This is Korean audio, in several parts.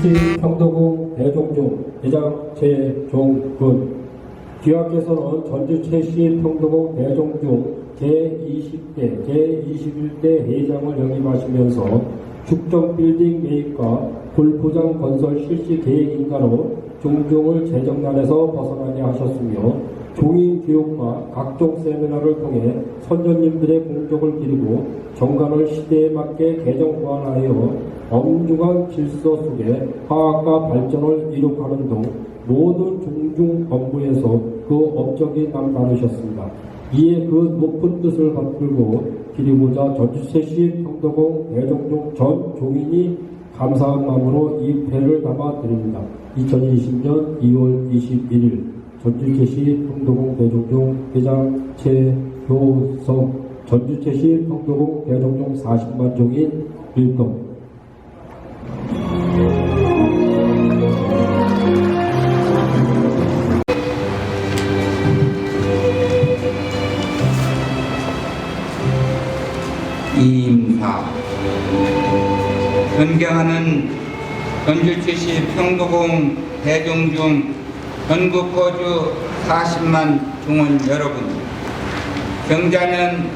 전주시 평도구 대종중 대장 최종근 기와께서는 전주최시 평도구 대종중 제20대, 제21대 회장을 역임하시면서 축전 빌딩 매입과 골프장 건설 실시 계획 인가로 종종을 재정난에서 벗어나게 하셨으며 종인 교육과 각종 세미나를 통해 선조님들의 공적을 기리고 정관을 시대에 맞게 개정 보완하여 엄중한 질서 속에 화학과 발전을 이룩하는 등 모든 종중 업무에서 그 업적이 남다르셨습니다. 이에 그 높은 뜻을 받들고 기리고자 전주세시 평도공 대종종 전 종인이 감사한 마음으로 이 회를 담아 드립니다. 2020년 2월 21일 전주체시 평도공 대종종 회장 최효석. 전주체시 평도공 대종종 40만 종인 일동 이임사 존경하는 전주시시 평도공 대종중 전국 거주 40만 종원 여러분 경자는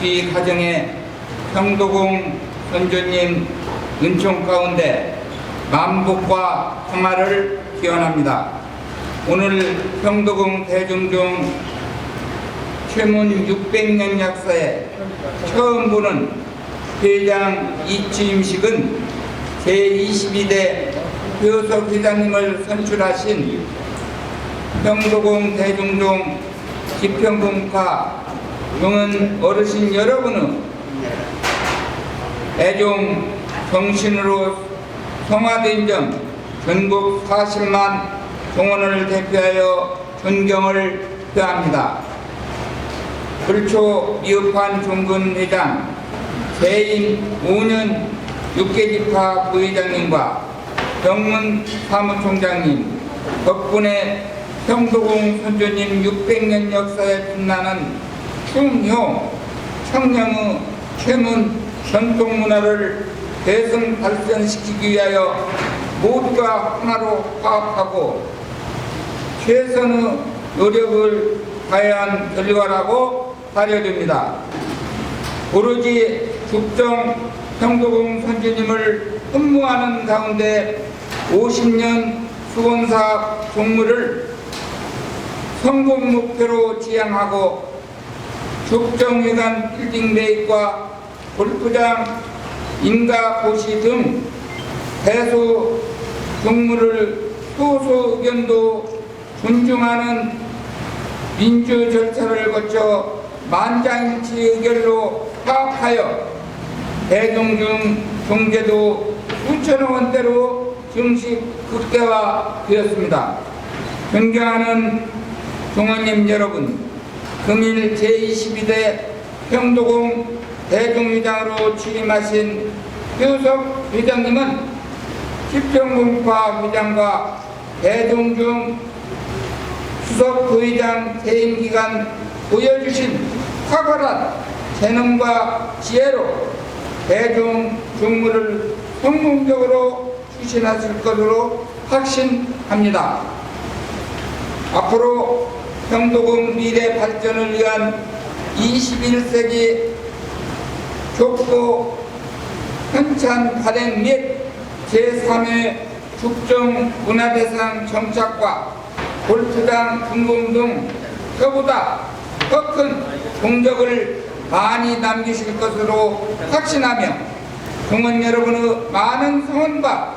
기 가정에 평도공 선조님 은총 가운데 만복과 평화를 기원합니다. 오늘 평도공 대종중 최문 600년 역사에 처음 보는 회장 이취임식은 제22대 효석 회장님을 선출하신 평도공 대중종 지평공과 용은 어르신 여러분의 애종 정신으로 성화된 점 전국 40만 종원을 대표하여 존경을 표합니다. 불초 미흡한 종근 회장, 재임 5년 육계집화 부회장님과 병문 사무총장님 덕분에 평도공 선조님 600년 역사에 빛나는 충효 청량의 최문 전통문화를 대승 발전시키기 위하여 모두가 하나로 화합하고 최선의 노력을 다해한 결과라고 발효됩니다. 오로지 죽정 평도공 선주님을 흠모하는 가운데 50년 수건사 종무를 성공 목표로 지향하고 죽정회관 빌딩 매입과 골프장 인가 고시 등 대수 종무를 소수 의견도 존중하는 민주 절차를 거쳐 만장일치 의결로 파악하여 대종중 경제도 수천억 원대로 증식 극대화되었습니다. 존경하는 종원님 여러분, 금일 제22대 평도공 대종회장으로 취임하신 효석 회장님은 시평공파 회장과 대종중 수석 부의장 퇴임 기간 보여주신 탁월한 재능과 지혜로 대중 중무를 성공적으로 추진하실 것으로 확신합니다. 앞으로 평도군 미래 발전을 위한 21세기 족보 현찬 발행 및 제3회 죽정 문화대상 정착과 골프장 등공 등 저보다 더 큰 공적을 많이 남기실 것으로 확신하며 동원 여러분의 많은 성원과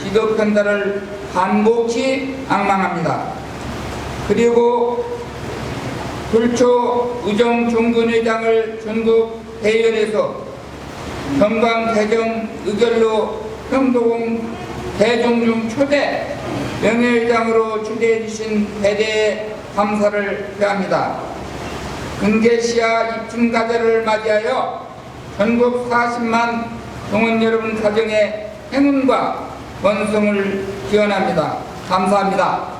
지도 편달을 간곡히 악망합니다. 그리고 불초 의정 종군회장을 전국 대의원에서 경광 개정 의결로 평도공 대종중 초대 명예회장으로 추대해 주신 대대의 감사를 표합니다. 은계시아 입춘가제를 맞이하여 전국 40만 동원 여러분 가정의 행운과 번성을 기원합니다. 감사합니다.